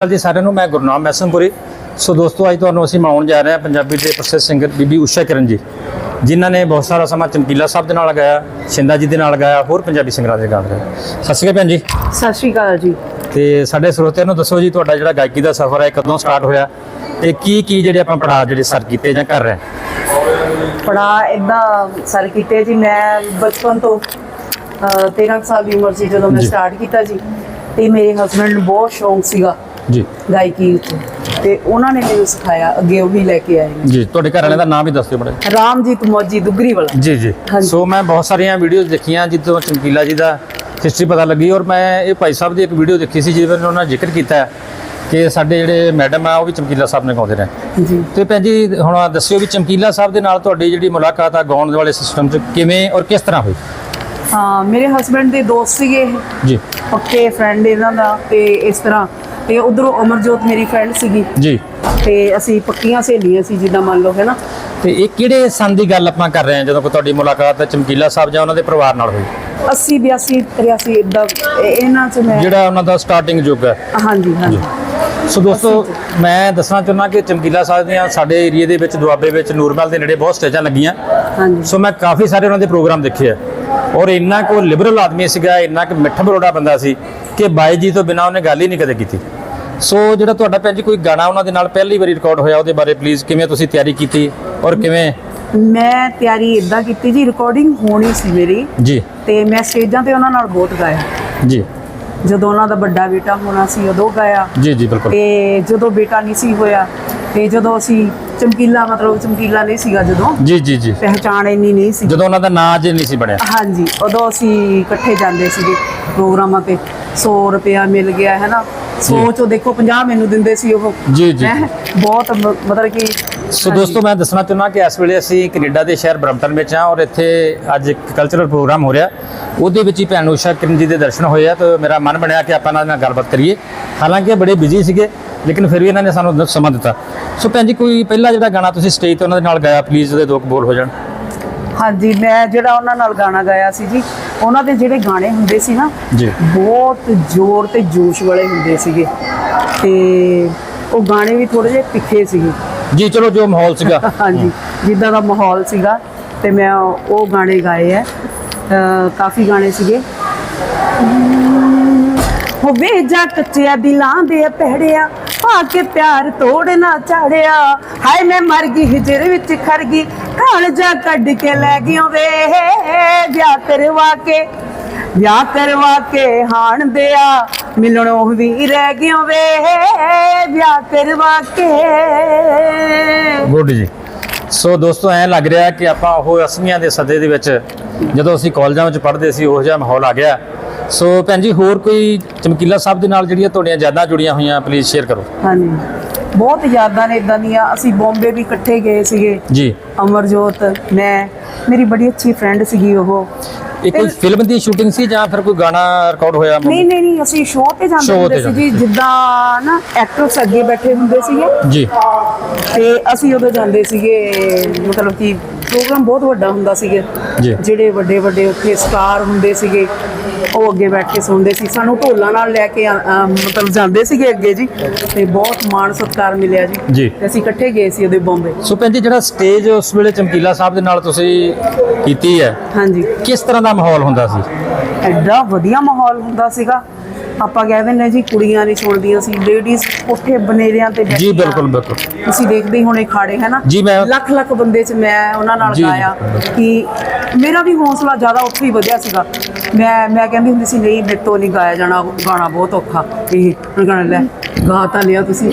ਜੀ ਸਾਰਿਆਂ ਨੂੰ ਮੈਂ ਗੁਰਨਾਮ ਮੈਸਨਪੁਰੀ। ਸੋ ਦੋਸਤੋ ਅੱਜ ਤੁਹਾਨੂੰ ਅਸੀਂ ਮਿਲਾਉਣ ਜਾ ਰਹੇ ਹਾਂ ਪੰਜਾਬੀ ਦੇ ਪ੍ਰਸਿੱਧ ਸਿੰਗਰ ਬੀਬੀ ਊਸ਼ਾ ਕਿਰਨ ਜੀ ਜਿਨ੍ਹਾਂ ਨੇ ਬਹੁਤ ਸਾਰਾ ਸਮਾਂ ਚਮਕੀਲਾ ਸਾਹਿਬ ਦੇ ਨਾਲ ਗਾਇਆ ਸ਼ਿੰਦਾ ਜੀ ਦੇ ਨਾਲ ਗਾਇਆ ਹੋਰ ਪੰਜਾਬੀ ਸਿੰਗਰਾਂ ਦੇ ਗਾਣ ਸਤਿ ਸ਼੍ਰੀ ਅਕਾਲ ਭੈਣ ਜੀ। ਸਤਿ ਸ਼੍ਰੀ ਅਕਾਲ ਜੀ। ਤੇ ਸਾਡੇ ਸਰੋਤਿਆਂ ਨੂੰ ਦੱਸੋ ਜੀ ਤੁਹਾਡਾ ਜਿਹੜਾ ਗਾਇਕੀ ਦਾ ਸਫ਼ਰ ਹੈ ਕਦੋਂ ਸਟਾਰਟ ਹੋਇਆ ਤੇ ਕੀ ਕੀ ਜਿਹੜੇ ਆਪਾਂ ਪੜਾਅ ਜਿਹੜੇ ਸਰ ਕੀਤੇ ਜਾਂ ਕਰ ਰਹੇ ਹਾਂ? ਪੜਾ ਇਦਾਂ ਸਰ ਕੀਤੇ ਜੀ ਮੈਂ ਬਚਪਨ ਤੋਂ ਅਹ, 13 ਕੁ ਸਾਲ ਦੀ ਉਮਰ ਸੀ ਜਦੋਂ ਮੈਂ। ਸਟਾਰਟ ਕੀਤਾ ਜੀ। ਤੇ ਮੇਰੇ ਹਸਬੰਡ ਨੂੰ ਬਹੁਤ ਸ਼ੌਂਕ ਸੀਗਾ। ਜੀ। ਗਾਇਕੀ ਤੇ ਉਹਨਾਂ ਨੇ ਮੈਨੂੰ ਸਿਖਾਇਆ ਅੱਗੇ ਉਹ ਵੀ ਲੈ ਕੇ ਆਏ ਨੇ। ਜੀ ਤੁਹਾਡੇ ਘਰ ਵਾਲਿਆਂ ਦਾ ਨਾਮ ਵੀ ਦੱਸ ਦਿਓ ਬੜੇ ਰਾਮਜੀਤ ਮੌਜੀ ਦੁਗਰੀ ਵਾਲਾ ਜੀ ਜੀ। ਹਾਂਜੀ। ਸੋ ਮੈਂ ਬਹੁਤ ਸਾਰੀਆਂ ਵੀਡੀਓਜ਼ ਦੇਖੀਆਂ ਜਿੱਦੋਂ ਚਮਕੀਲਾ ਜੀ ਦਾ ਹਿਸਟਰੀ ਪਤਾ ਲੱਗੀ ਔਰ ਮੈਂ ਇਹ ਭਾਈ ਸਾਹਿਬ ਦੀ ਇੱਕ ਵੀਡੀਓ ਦੇਖੀ ਸੀ ਜਿਹਦੇ ਵਿੱਚ ਉਹਨਾਂ ਨੇ ਜ਼ਿਕਰ ਕੀਤਾ ਹੈ ਕਿ ਸਾਡੇ ਜਿਹੜੇ ਮੈਡਮ ਆ ਉਹ ਵੀ ਚਮਕੀਲਾ ਸਾਹਿਬ ਨੇ ਗਾਉਂਦੇ ਨੇ ਜੀ। ਤੇ ਭੈਣ ਜੀ ਹੁਣ ਦੱਸਿਓ ਵੀ ਚਮਕੀਲਾ ਸਾਹਿਬ ਦੇ ਨਾਲ ਤੁਹਾਡੀ ਜਿਹੜੀ ਮੁਲਾਕਾਤ ਆ ਗਾਉਣ ਵਾਲੇ ਸਿਸਟਮ 'ਚ ਕਿਵੇਂ ਔਰ ਕਿਸ ਤਰ੍ਹਾਂ ਹੋਈ? ਹਾਂ ਮੇਰੇ ਹਸਬੰਡ ਦੇ ਦੋਸਤ ਸੀਗੇ ਜੀ। ਪੱਕੇ ਫਰੈਂਡ ਇਹਨਾਂ ਦਾ ਤੇ ਇਸ ਤਰ੍ਹਾਂ। ਤੇ ਉਧਰੋਂ ਅਮਰਜੋਤ ਮੇਰੀ ਫਰੈਂਡ ਸੀਗੀ। ਜੀ। ਤੇ ਅਸੀਂ ਪੱਕੀਆਂ ਸਹੇਲੀਆਂ ਸੀ ਜਿੱਦਾਂ ਮੰਨ ਲਓ ਹੈ ਨਾ ਤੇ ਇਹ ਕਿਹੜੇ ਸੰਨ ਦੀ ਗੱਲ ਆਪਾਂ ਕਰ ਰਹੇ ਹਾਂ ਜਦੋਂ ਕੋਈ ਤੁਹਾਡੀ ਮੁਲਾਕਾਤ ਚਮਕੀਲਾ ਸਾਹਿਬ ਜਾਂ ਉਹਨਾਂ ਦੇ ਪਰਿਵਾਰ ਨਾਲ ਹੋਈ? 80 82 83 ਇਦਾਂ ਇਹਨਾਂ ਚ ਮੈਂ ਜਿਹੜਾ ਉਹਨਾਂ ਦਾ ਸਟਾਰਟਿੰਗ ਯੁੱਗ ਹੈ। ਹਾਂਜੀ ਹਾਂਜੀ। ਸੋ ਦੋਸਤੋ ਮੈਂ ਦੱਸਣਾ ਚਾਹੁੰਦਾ ਕਿ ਚਮਕੀਲਾ ਸਾਹਿਬ ਦੀਆਂ ਸਾਡੇ ਏਰੀਆ ਦੇ ਵਿੱਚ ਦੁਆਬੇ ਵਿੱਚ ਨੂਰਮਹਿਲ ਦੇ ਨੇੜੇ ਬਹੁਤ ਸਟੇਜਾਂ ਲੱਗੀਆਂ। ਹਾਂਜੀ। ਸੋ ਮੈਂ ਕਾਫੀ ਸਾਰੇ ਉਹਨਾਂ ਦੇ ਪ੍ਰੋਗਰਾਮ ਦੇਖੇ ਆ। ਔਰ ਇੰਨਾ ਕੋ ਲਿਬਰਲ ਆਦਮੀ ਸੀਗਾ ਇੰਨਾ ਕਿ ਮਿੱਠਾ ਬਰੋੜਾ ਬੰਦਾ ਸੀ ਕਿ ਬਾਈ ਜੀ ਤੋਂ ਬਿਨਾ ਉਹਨੇ ਗੱਲ ਹੀ ਨਹੀਂ ਕਦੇ ਕੀਤੀ। ਸੋ ਜਿਹੜਾ ਤੁਹਾਡਾ ਭੈਣ ਜੀ ਕੋਈ ਗਾਣਾ ਉਹਨਾਂ ਦੇ ਨਾਲ ਪਹਿਲੀ ਵਾਰੀ ਰਿਕਾਰਡ ਹੋਇਆ ਉਹਦੇ ਬਾਰੇ ਪਲੀਜ਼ ਕਿਵੇਂ ਤੁਸੀਂ ਤਿਆਰੀ ਕੀਤੀ ਔਰ ਕਿਵੇਂ? ਮੈਂ ਤਿਆਰੀ ਇਦਾਂ ਕੀਤੀ ਜੀ ਰਿਕਾਰਡਿੰਗ ਹੋਣੀ ਸੀ ਮੇਰੀ ਜੀ। ਤੇ ਮੈਂ ਸਟੇਜਾਂ ਤੇ ਉਹਨਾਂ ਨਾਲ ਬਹੁਤ ਗਾਇਆ। ਜੀ। ਜਦੋਂ ਉਹਨਾਂ ਦਾ ਵੱਡਾ ਬੇਟਾ ਹੋਣਾ ਸੀ ਉਦੋਂ ਗਾਇਆ। ਜੀ ਜੀ ਬਿਲਕੁਲ। ਤੇ ਜਦੋਂ ਬੇਟਾ ਨਹੀਂ ਸੀ ਹੋਇਆ ਤੇ ਜਦੋਂ ਅਸੀਂ ਚਮਕੀਲਾ ਮਤਲਬ ਚਮਕੀਲਾ ਨਹੀਂ ਸੀਗਾ ਜਦੋਂ। ਜੀ ਜੀ ਜੀ। ਪਹਿਚਾਣ ਇੰਨੀ ਨਹੀਂ ਸੀ। ਜਦੋਂ ਉਹਨਾਂ ਦਾ ਨਾਂ ਅਜੇ ਨਹੀਂ ਸੀ ਬਣਿਆ। ਹਾਂਜੀ ਉਦੋਂ ਅਸੀਂ ਇਕੱਠੇ ਜਾਂਦੇ ਸੀਗੇ ਪ੍ਰੋਗਰਾਮਾਂ ਤੇ। 100 ਰੁਪਇਆ ਮਿਲ ਗਿਆ ਹੈ ਨਾ? 100 ਚੋਂ ਦੇਖੋ 50 ਮੈਨੂੰ ਦਿੰਦੇ ਸੀ ਉਹ। ਜੀ, ਜੀ। ਬਹੁਤ ਮਤਲਬ ਕਿ ਸੋ। ਦੋਸਤੋ ਮੈਂ ਦੱਸਣਾ ਚਾਹੁੰਦਾ ਕਿ ਇਸ ਵੇਲੇ ਅਸੀਂ ਕੈਨੇਡਾ ਦੇ ਸ਼ਹਿਰ ਬਰਮਟਨ ਵਿੱਚ ਹਾਂ ਔਰ ਇੱਥੇ ਅੱਜ ਇੱਕ ਕਲਚਰਲ ਪ੍ਰੋਗਰਾਮ ਹੋ ਰਿਹਾ। ਉਹਦੇ ਵਿੱਚ ਹੀ ਭੈਣ ਉਸ਼ਾ ਕਿਰਨ ਜੀ ਦੇ ਦਰਸ਼ਨ ਹੋਏ ਆ ਤੇ ਮੇਰਾ ਮਨ ਬਣਿਆ ਕਿ ਆਪਾਂ ਨਾਲ ਗੱਲਬਾਤ ਕਰੀਏ। ਹਾਲਾਂਕਿ ਬੜੇ ਬਿਜ਼ੀ ਸੀਗੇ। ਲੇਕਿਨ ਫਿਰ ਵੀ ਇਹਨਾਂ ਨੇ ਸਾਨੂੰ ਸਮਾਂ ਦਿੱਤਾ। ਸੋ ਭੈਣ ਜੀ ਕੋਈ ਪਹਿਲਾ ਜਿਹੜਾ ਗਾਣਾ ਤੁਸੀਂ ਸਟੇਜ ਤੇ ਉਹਨਾਂ ਦੇ ਨਾਲ ਗਾਇਆ ਪਲੀਜ਼ ਉਹਦੇ ਦੋ ਕੁ ਬੋਲ ਹੋ ਜਾਣ। ਹਾਂਜੀ ਮੈਂ ਜਿਹੜਾ ਉਹਨਾਂ ਨਾਲ ਗਾਣਾ ਗਾਇਆ ਸੀ ਜੀ ਉਹਨਾਂ ਦੇ ਜਿਹੜੇ ਗਾਣੇ ਹੁੰਦੇ ਸੀ ਨਾ ਜੀ। ਬਹੁਤ ਜ਼ੋਰ ਤੇ ਜੋਸ਼ ਵਾਲੇ ਹੁੰਦੇ ਸੀਗੇ। ਤੇ ਉਹ ਗਾਣੇ ਵੀ ਥੋੜੇ ਜਿਹੇ ਤਿੱਖੇ ਸੀਗੇ। ਜੀ ਚਲੋ ਜੋ ਮਾਹੌਲ ਸੀਗਾ। ਹਾਂਜੀ ਜਿੱਦਾਂ ਦਾ ਮਾਹੌਲ ਸੀਗਾ ਤੇ ਮੈਂ ਉਹ ਗਾਣੇ ਗਾਏ ਅਹ ਕਾਫੀ ਗਾਣੇ ਸੀਗੇ। ਹੋਵੇ ਜਾ ਕੱਚਿਆ ਦਿਲਾਂ ਦੇ ਪਹਿੜਿਆ ਪਾ ਕੇ ਪਿਆਰ ਤੋੜਨਾ ਚਾੜਿਆ। ਹਾਏ, ਮੈਂ ਮਰ ਗਈ, ਹਿਜਰ ਵਿੱਚ ਖਰ ਗਈ। ਖਾਲ ਜਾ ਕੱਢ ਕੇ ਲੈ ਗਿਓ ਵੇ ਵਿਆਹ ਕਰਵਾ ਕੇ, ਵਿਆਹ ਕਰਵਾ ਕੇ ਹਾਣ ਦਿਆ। ਮਿਲਣੋਂ ਵੀ ਰਹਿ ਗਿਓ ਵੇ ਵਿਆਹ ਕਰਵਾ ਕੇ। ਗੁੱਡ ਜੀ, ਸੋ ਦੋਸਤੋ, ਐਂ ਲੱਗ ਰਿਹਾ ਕਿ ਆਪਾਂ ਉਹ ਅਸਮੀਆਂ ਦੇ ਸਦੇ ਦੇ ਵਿੱਚ ਜਦੋਂ ਅਸੀਂ ਕਾਲਜਾਂ ਵਿੱਚ ਪੜ੍ਹਦੇ ਸੀ, ਉਹ ਜਿਹਾ ਮਾਹੌਲ ਆ ਗਿਆ। ਸੋ ਭੈਣ ਜੀ ਹੋਰ ਕੋਈ ਚਮਕੀਲਾ ਸਾਹਿਬ ਦੇ ਨਾਲ ਜਿਹੜੀਆਂ ਤੁਹਾਡੀਆਂ ਯਾਦਾਂ ਜੁੜੀਆਂ ਹੋਈਆਂ ਪਲੀਜ਼ ਸ਼ੇਅਰ ਕਰੋ। ਹਾਂਜੀ। ਬਹੁਤ ਯਾਦਾਂ ਨੇ ਇਦਾਂ ਦੀਆਂ। ਅਸੀਂ ਬੰਬੇ ਵੀ ਇਕੱਠੇ ਗਏ ਸੀਗੇ। ਜੀ। ਅਮਰਜੋਤ ਮੈਂ ਮੇਰੀ ਬੜੀ ਅੱਛੀ ਫਰੈਂਡ ਸੀਗੀ ਉਹ। ਇਹ ਕੋਈ ਫਿਲਮ ਦੀ ਸ਼ੂਟਿੰਗ ਸੀ ਜਾਂ ਫਿਰ ਕੋਈ ਗਾਣਾ ਰਿਕਾਰਡ ਹੋਇਆ ਨਹੀਂ ਨਹੀਂ ਨਹੀਂ ਅਸੀਂ ਸ਼ੋਅ ਤੇ ਜਾਂਦੇ ਹੁੰਦੇ ਸੀ ਜੀ ਜਿੱਦਾਂ ਨਾ ਐਕਟਰਸ ਅੱਗੇ ਬੈਠੇ ਹੁੰਦੇ ਸੀਗੇ। ਜੀ। ਤੇ ਅਸੀਂ ਉਦੋਂ ਜਾਂਦੇ ਸੀਗੇ ਮਤਲਬ ਕਿ ਪ੍ਰੋਗਰਾਮ ਬਹੁਤ ਵੱਡਾ ਹੁੰਦਾ ਸੀਗੇ। ਜਿਹੜੇ ਵੱਡੇ ਵੱਡੇ ਉੱਥੇ ਸਟਾਰ ਹੁੰਦੇ ਸੀਗੇ ਉਹ ਅੱਗੇ ਬੈਠ ਕੇ ਸੁਣਦੇ ਸੀ। ਸਾਨੂੰ ਢੋਲਾਂ ਨਾਲ ਲੈ ਕੇ ਮਤਲਬ ਜਾਂਦੇ ਸੀਗੇ ਅੱਗੇ ਜੀ। ਤੇ ਬਹੁਤ ਮਾਣ ਸਤਿਕਾਰ ਮਿਲਿਆ ਜੀ। ਤੇ ਅਸੀਂ ਇਕੱਠੇ ਗਏ ਸੀ ਉਹਦੇ ਬੰਬੇ। ਸੋ ਜੀ ਜਿਹੜਾ ਸਟੇਜ ਉਸ ਵੇਲੇ ਚਮਕੀਲਾ ਸਾਹਿਬ ਦੇ ਨਾਲ ਤੁਸੀਂ ਕੀਤੀ ਹੈ ਹਾਂਜੀ। ਕਿਸ ਤਰ੍ਹਾਂ ਦਾ ਮਾਹੌਲ ਹੁੰਦਾ ਸੀ? ਐਡਾ ਵਧੀਆ ਮਾਹੌਲ ਹੁੰਦਾ ਸੀਗਾ। ਆਪਾਂ ਕਹਿ ਦਿੰਦੇ ਜੀ ਕੁੜੀਆਂ ਨਹੀਂ ਸੁਣਦੀਆਂ ਸੀ ਲੇਡੀਜ਼ ਉੱਥੇ ਬਨੇਰਿਆਂ ਤੇ ਜੀ ਬੈਠੀਆਂ। ਬਿਲਕੁਲ ਬਿਲਕੁਲ। ਤੁਸੀਂ ਦੇਖਦੇ ਹੀ ਹੋਣੇ ਖਾੜੇ ਹੈ ਨਾ ਜੀ, ਮੈਂ- ਲੱਖ ਲੱਖ ਬੰਦੇ ਚ ਮੈਂ ਉਹਨਾਂ ਨਾਲ ਜੀ। ਗਾਇਆ ਕਿ ਮੇਰਾ ਵੀ ਹੌਸਲਾ ਜ਼ਿਆਦਾ ਉੱਥੇ ਹੀ ਵਧਿਆ ਸੀਗਾ। ਮੈਂ ਮੈਂ ਕਹਿੰਦੀ ਹੁੰਦੀ ਸੀ ਨਹੀਂ ਮੇਰੇ ਤੋਂ ਨਹੀਂ ਗਾਇਆ ਜਾਣਾ ਗਾਣਾ ਬਹੁਤ ਔਖਾ। ਇਹ ਹੁਣ ਗਾਣਾ ਲੈ ਗਾ ਤਾਂ ਲਿਆ ਤੁਸੀਂ।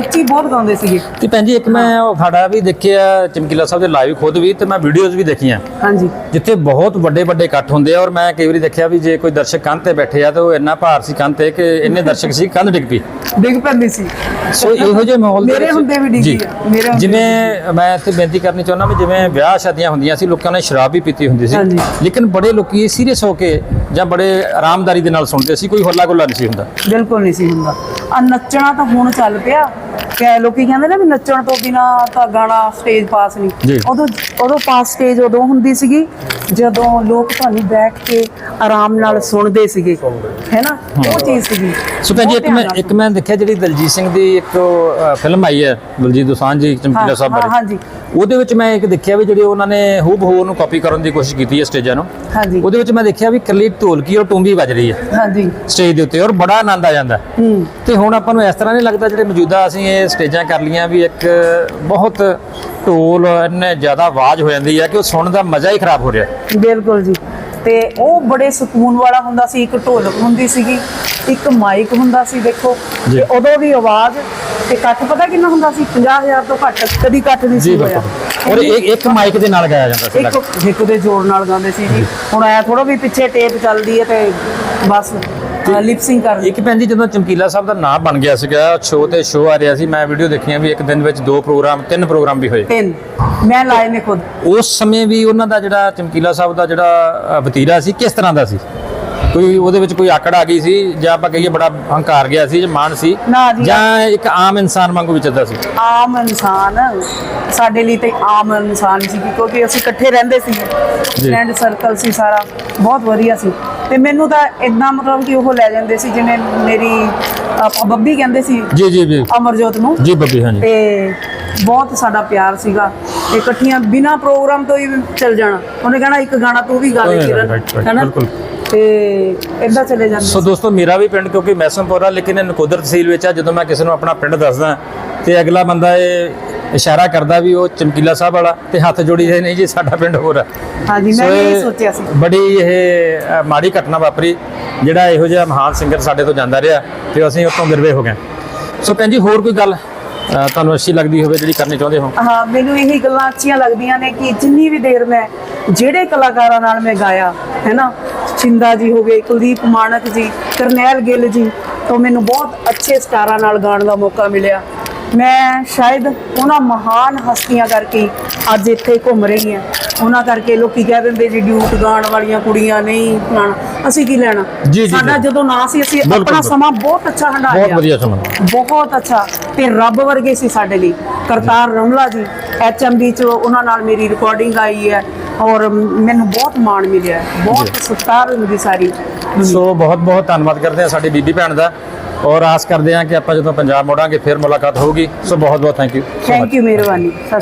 ਉੱਚੀ ਬਹੁਤ ਗਾਉਂਦੇ ਸੀਗੇ। ਤੇ ਭੈਣ ਜੀ ਇੱਕ ਮੈਂ ਉਹ ਖਾੜਾ ਵੀ ਦੇਖਿਆ ਚਮਕੀਲਾ ਸਾਹਿਬ ਦੇ ਲਾਈਵ ਖੁਦ ਵੀ ਤੇ ਮੈਂ ਵੀਡੀਓਜ਼ ਵੀ ਦੇਖੀਆਂ। ਹਾਂਜੀ। ਜਿੱਥੇ ਬਹੁਤ ਵੱਡੇ ਵੱਡੇ ਇਕੱਠ ਹੁੰਦੇ ਆ ਔਰ ਮੈਂ ਕਈ ਵਾਰੀ ਦੇਖਿਆ ਵੀ ਜੇ ਕੋਈ ਦਰਸ਼ਕ ਕੰਧ ਤੇ ਬੈਠੇ ਆ ਤਾਂ ਉਹ ਇੰਨਾ ਭਾਰ ਸੀ ਕੰਧ ਤੇ ਕਿ ਇੰਨੇ ਦਰਸ਼ਕ ਸੀ ਕੰਧ ਡਿੱਗ ਪਈ ਡਿੱਗ ਪੈਂਦੀ ਸੀ। ਸੋ ਇਹੋ ਜਿਹੇ ਮਾਹੌਲ ਦੇ ਮੇਰੇ ਵਿੱਚ- ਹੁੰਦੇ ਵੀ ਡਿੱਗੀ ਜੀ। ਆ, ਮੇਰੇ ਹੁੰਦੇ ਜਿਵੇਂ ਮੈਂ ਇੱਥੇ ਬੇਨਤੀ ਕਰਨੀ ਚਾਹੁੰਦਾ ਵੀ ਜਿਵੇਂ ਵਿਆਹ ਸ਼ਾਦੀਆਂ ਹੁੰਦੀਆਂ ਸੀ ਲੋਕਾਂ ਨੇ ਸ਼ਰਾਬ ਵੀ ਪੀਤੀ ਹੁੰਦੀ ਸੀ। ਹਾਂਜੀ। ਲੇਕਿਨ ਬੜੇ ਲੋਕੀ ਸੀਰੀਅਸ ਹੋ ਕੇ ਜਾਂ ਬੜੇ ਆਰਾਮਦਾਰੀ ਦੇ ਨਾਲ ਸੁਣਦੇ ਸੀ ਕੋਈ ਹੱਲਾ ਗੁੱਲਾ ਨਹੀਂ ਸੀ ਹੁੰਦਾ। ਬਿਲਕੁਲ ਨਹੀਂ ਸੀ ਹੁੰਦਾ। ਆ ਨੱਚਣਾ ਤਾਂ ਹੁਣ ਚੱਲ ਪਿਆ। ਕਿ ਲੋਕੀ ਕਹਿੰਦੇ ਨੇ ਵੀ ਨੱਚਣ ਤੋਂ ਬਿਨਾ ਤਾਂ ਗਾਣਾ ਸਟੇਜ ਪਾਸ ਜੀ। ਨਹੀਂ ਉਦੋਂ ਉਦੋਂ ਪਾਸ ਸਟੇਜ ਉਦੋਂ ਹੁੰਦੀ ਸੀਗੀ। ਜਦੋਂ ਲੋਕ ਤੁਹਾਨੂੰ ਬੈਠ ਕੇ ਆਰਾਮ ਨਾਲ ਸੁਣਦੇ ਸੀਗੇ ਹੈ ਨਾ? ਉਹ ਚੀਜ਼ ਸੀਗੀ। ਸੋ ਭੈਣ ਜੀ ਇੱਕ ਮੈਂ ਇੱਕ ਮੈਂ ਦੇਖਿਆ ਜਿਹੜੀ ਦਲਜੀਤ ਸਿੰਘ ਦੀ ਇੱਕ ਫਿਲਮ ਆਈ ਹੈ ਦਲਜੀਤ ਦੋਸਾਂਝ ਜੀ ਚਮਕੀਲਾ ਸਾਹਿਬ ਹਾਂ, ਬਾਰੇ ਹਾਂਜੀ। ਉਹਦੇ ਵਿੱਚ ਮੈਂ ਇੱਕ ਦੇਖਿਆ ਵੀ ਜਿਹੜੇ ਉਹਨਾਂ ਨੇ ਹੂਬ ਹੂ ਉਹਨੂੰ ਕਾਪੀ ਕਰਨ ਦੀ ਕੋਸ਼ਿਸ਼ ਕੀਤੀ ਹੈ ਸਟੇਜਾਂ ਨੂੰ। ਹਾਂਜੀ। ਉਹਦੇ ਵਿੱਚ ਮੈਂ ਦੇਖਿਆ ਵੀ ਇਕੱਲੀ ਢੋਲਕੀ ਔਰ ਟੂੰਬੀ ਵੱਜ ਰਹੀ ਹੈ। ਹਾਂਜੀ। ਸਟੇਜ ਦੇ ਉੱਤੇ ਔਰ ਬੜਾ ਆਨੰਦ ਆ ਜਾਂਦਾ। ਹੂੰ। ਤੇ ਹੁਣ ਆਪਾਂ ਨੂੰ ਇਸ ਤਰ੍ਹਾਂ ਨਹੀਂ ਲੱਗਦਾ ਜਿਹੜੇ ਮੌਜੂਦਾ ਅਸੀਂ ਇਹ ਸਟੇਜਾਂ ਕਰ ਲੀਆਂ ਵੀ ਇੱਕ ਬਹੁਤ ਢੋਲ ਇੰਨੇ ਜ਼ਿਆਦਾ ਆਵਾਜ਼ ਹੋ ਜਾਂਦੀ ਹੈ ਕਿ ਉਹ ਸੁਣਨ ਦਾ ਮਜ਼ਾ ਹੀ ਖਰਾਬ ਹੋ ਰਿਹਾ। ਬਿਲਕੁਲ ਜੀ। ਤੇ ਉਹ ਬੜੇ ਸਕੂਨ ਵਾਲਾ ਹੁੰਦਾ ਸੀ ਇੱਕ ਢੋਲਕ ਹੁੰਦੀ ਸੀਗੀ ਇੱਕ ਮਾਈਕ ਹੁੰਦਾ ਸੀ ਦੇਖੋ। ਤੇ ਉਦੋਂ ਦੀ ਆਵਾਜ਼ ਤੇ ਇਕੱਠ ਪਤਾ ਕਿੰਨਾ ਹੁੰਦਾ ਸੀ? 50000 ਤੋਂ ਘੱਟ ਕਦੀ ਇਕੱਠ ਨਹੀਂ ਸੀ ਹੋਇਆ। ਔਰ ਇੱਕ ਇੱਕ ਮਾਈਕ ਦੇ ਨਾਲ ਗਾਇਆ ਜਾਂਦਾ ਸੀ ਇੱਕ ਹਿੱਕ ਦੇ ਜੋੜ ਨਾਲ ਗਾਉਂਦੇ ਸੀ ਜੀ। ਹੁਣ ਐ ਥੋੜਾ ਵੀ ਪਿੱਛੇ ਟੇਪ ਚੱਲਦੀ ਹੈ ਤੇ ਬਸ। ਲਿਪਸਿੰਗ ਕਰ ਇੱਕ ਭੈਣ ਜੀ ਜਦੋਂ ਚਮਕੀਲਾ ਸਾਹਿਬ ਦਾ ਨਾਮ ਬਣ ਗਿਆ ਸੀਗਾ ਸ਼ੋਅ ਤੇ ਸ਼ੋਅ ਆ ਰਿਹਾ ਸੀ ਮੈਂ ਵੀਡੀਓ ਦੇਖੀਆਂ ਵੀ ਇੱਕ ਦਿਨ ਵਿੱਚ ਦੋ ਪ੍ਰੋਗਰਾਮ ਤਿੰਨ ਪ੍ਰੋਗਰਾਮ ਵੀ ਹੋਏ। ਤਿੰਨ। ਮੈਂ ਲਾਏ ਨੇ ਖੁਦ। ਉਸ ਸਮੇਂ ਵੀ ਉਹਨਾਂ ਦਾ ਜਿਹੜਾ ਚਮਕੀਲਾ ਸਾਹਿਬ ਦਾ ਜਿਹੜਾ ਵਤੀਰਾ ਸੀ ਕਿਸ ਤਰ੍ਹਾਂ ਦਾ ਸੀ? ਕੋਈ ਉਹਦੇ ਵਿੱਚ ਕੋਈ ਆਕੜ ਆ ਗਈ ਸੀ ਜਾਂ ਆਪਾਂ ਕਹੀਏ ਬੜਾ ਹੰਕਾਰ ਗਿਆ ਸੀ ਜਾਂ ਮਾਣ ਸੀ ਨਾ ਜੀ। ਜਾਂ ਇੱਕ ਆਮ ਇਨਸਾਨ ਵਾਂਗੂ ਵਿਚਰਦਾ ਸੀ? ਆਮ ਇਨਸਾਨ ਸਾਡੇ ਲਈ ਤੇ ਆਮ ਇਨਸਾਨ ਸੀ ਕਿਉਂਕਿ ਅਸੀਂ ਇਕੱਠੇ ਰਹਿੰਦੇ ਸੀ। ਜੀ। ਫਰੈਂਡ ਸਰਕਲ ਸੀ ਸਾਰਾ ਬਹੁਤ ਵਧੀਆ ਸੀ। ਤੇ ਮੈਨੂੰ ਤਾਂ ਇਦਾਂ ਮਤਲਬ ਕਿ ਉਹ ਲੈ ਜਾਂਦੇ ਸੀ ਜਿਵੇਂ ਮੇਰੀ ਆਪਾਂ ਬੱਬੀ ਕਹਿੰਦੇ ਸੀ ਜੀ ਜੀ ਜੀ। ਅਮਰਜੋਤ ਨੂੰ। ਜੀ ਬੱਬੀ ਹਾਂਜੀ। ਤੇ ਬਹੁਤ ਸਾਡਾ ਪਿਆਰ ਸੀਗਾ। ਤੇ ਇਕੱਠੀਆਂ ਬਿਨਾ ਪ੍ਰੋਗਰਾਮ ਤੋਂ ਹੀ ਚੱਲ ਜਾਣਾ। ਉਹਨੇ ਕਹਿਣਾ ਇੱਕ ਗਾਣਾ ਤੂੰ ਵੀ ਗਾ Right, ਕਿਰਨ ਹੈਨਾ ਬਿਲਕੁਲ। ਤੇ ਇਦਾਂ ਚਲੇ ਜਾਂਦੇ ਸੋ। ਦੋਸਤੋ ਮੇਰਾ ਵੀ ਪਿੰਡ ਕਿਉਂਕਿ ਮੈਸਮਪੁਰਾ ਲੇਕਿਨ ਇਹ ਨਕੋਦਰ ਤਹਿਸੀਲ ਵਿੱਚ ਆ ਜਦੋਂ ਮੈਂ ਕਿਸੇ ਨੂੰ ਆਪਣਾ ਪਿੰਡ ਦੱਸਦਾ ਤੇ ਅਗਲਾ ਬੰਦਾ ਇਹ ਇਸ਼ਾਰਾ ਕਰਦਾ ਵੀ ਉਹ ਚਮਕੀਲਾ ਸਾਹਿਬ ਵਾਲਾ ਤੇ ਹੱਥ ਜੋੜੀ ਦੇ ਨਹੀਂ ਜੀ ਸਾਡਾ ਪਿੰਡ ਹੋਰ ਆ। ਹਾਂਜੀ ਮੈਂ ਇਹ ਸੋਚਿਆ ਸੀ। ਬੜੀ ਇਹ ਮਾੜੀ ਘਟਨਾ ਵਾਪਰੀ ਜਿਹੜਾ ਇਹੋ ਜਿਹਾ ਮਹਾਨ ਸਿੰਗਰ ਸਾਡੇ ਤੋਂ ਜਾਂਦਾ ਰਿਹਾ ਤੇ ਅਸੀਂ ਉਤੋਂ ਗਿਰਵੇ ਹੋ ਗਏ। ਸੋ ਭੈਣ ਜੀ ਹੋਰ ਕੋਈ ਗੱਲ? ਤੁਹਾਨੂੰ ਅੱਛੀ ਲੱਗਦੀ ਹੋਵੇ ਜਿਹੜੀ ਕਰਨੀ ਚਾਹੁੰਦੇ ਹੋ? ਹਾਂ, ਮੈਨੂੰ ਇਹੀ ਗੱਲਾਂ ਅੱਛੀਆਂ ਲੱਗਦੀਆਂ ਨੇ ਕਿ ਜਿੰਨੀ ਵੀ ਦੇਰ ਮੈਂ ਜਿਹੜੇ ਕਲਾਕਾਰਾਂ ਨਾਲ ਮੈਂ ਗਾਇਆ ਹੈ ਨਾ ਛਿੰਦਾ ਜੀ ਹੋ ਗਏ, ਕੁਲਦੀਪ ਮਾਨਕ ਜੀ, ਕਰਨੈਲ ਗਿੱਲ ਜੀ, ਤੋਂ ਮੈਨੂੰ ਬਹੁਤ ਅੱਛੇ ਸਟਾਰਾਂ ਨਾਲ ਗਾਉਣ ਦਾ ਮੌਕਾ ਮਿਲਿਆ। ਮੈਂ ਸ਼ਾਇਦ ਉਹਨਾਂ ਮਹਾਨ ਹਸਤੀਆਂ ਕਰਕੇ ਅੱਜ ਇੱਥੇ ਘੁੰਮ ਰਹੀ ਹਾਂ। ਉਹਨਾਂ ਕਰਕੇ ਲੋਕੀ ਕਹਿ ਦਿੰਦੇ ਜੀ ਡਿਊਟ ਗਾਉਣ ਵਾਲੀਆਂ ਕੁੜੀਆਂ ਨਹੀਂ ਗਾਣਾ ਅਸੀਂ ਕੀ ਲੈਣਾ? ਜੀ, ਜੀ, ਸਾਡਾ ਜੀ। ਜਦੋਂ ਨਾ ਸੀ ਅਸੀਂ ਬਿਲਕੁਲ, ਆਪਣਾ ਬਿਲਕੁਲ। ਸਮਾਂ ਬਹੁਤ ਅੱਛਾ ਹੰਡਾਇਆ। ਬਹੁਤ ਵਧੀਆ ਸਮਾਂ। ਬਹੁਤ ਅੱਛਾ। ਤੇ ਰੱਬ ਵਰਗੇ ਸੀ ਸਾਡੇ ਲਈ। ਕਰਤਾਰ ਰਮਲਾ ਜੀ ਐਚਐਮਡੀ ਚ ਉਹਨਾਂ ਨਾਲ ਮੇਰੀ ਰਿਕਾਰਡਿੰਗ ਆਈ ਹੈ ਔਰ ਮੈਨੂੰ ਬਹੁਤ ਮਾਣ ਮਿਲਿਆ ਹੈ। ਬਹੁਤ ਸਤਿਕਾਰ ਹੁੰਦੀ ਸਾਰੀ ਸੋ ਬਹੁਤ ਬਹੁਤ ਧੰਨਵਾਦ ਕਰਦੇ ਹਾਂ ਸਾਡੀ ਬੀਬੀ ਭੈਣ ਦਾ। ਔਰ ਆਸ ਕਰਦੇ ਹਾਂ ਕਿ ਆਪਾਂ ਜਦੋਂ ਪੰਜਾਬ ਮੁੜਾਂਗੇ ਫਿਰ ਮੁਲਾਕਾਤ ਹੋਊਗੀ। ਸੋ ਬਹੁਤ ਬਹੁਤ ਥੈਂਕ ਯੂ ਥੈਂਕ ਯੂ ਮਿਹਰਬਾਨੀ। ਸਤਿ ਸ਼੍ਰੀ ਅਕਾਲ।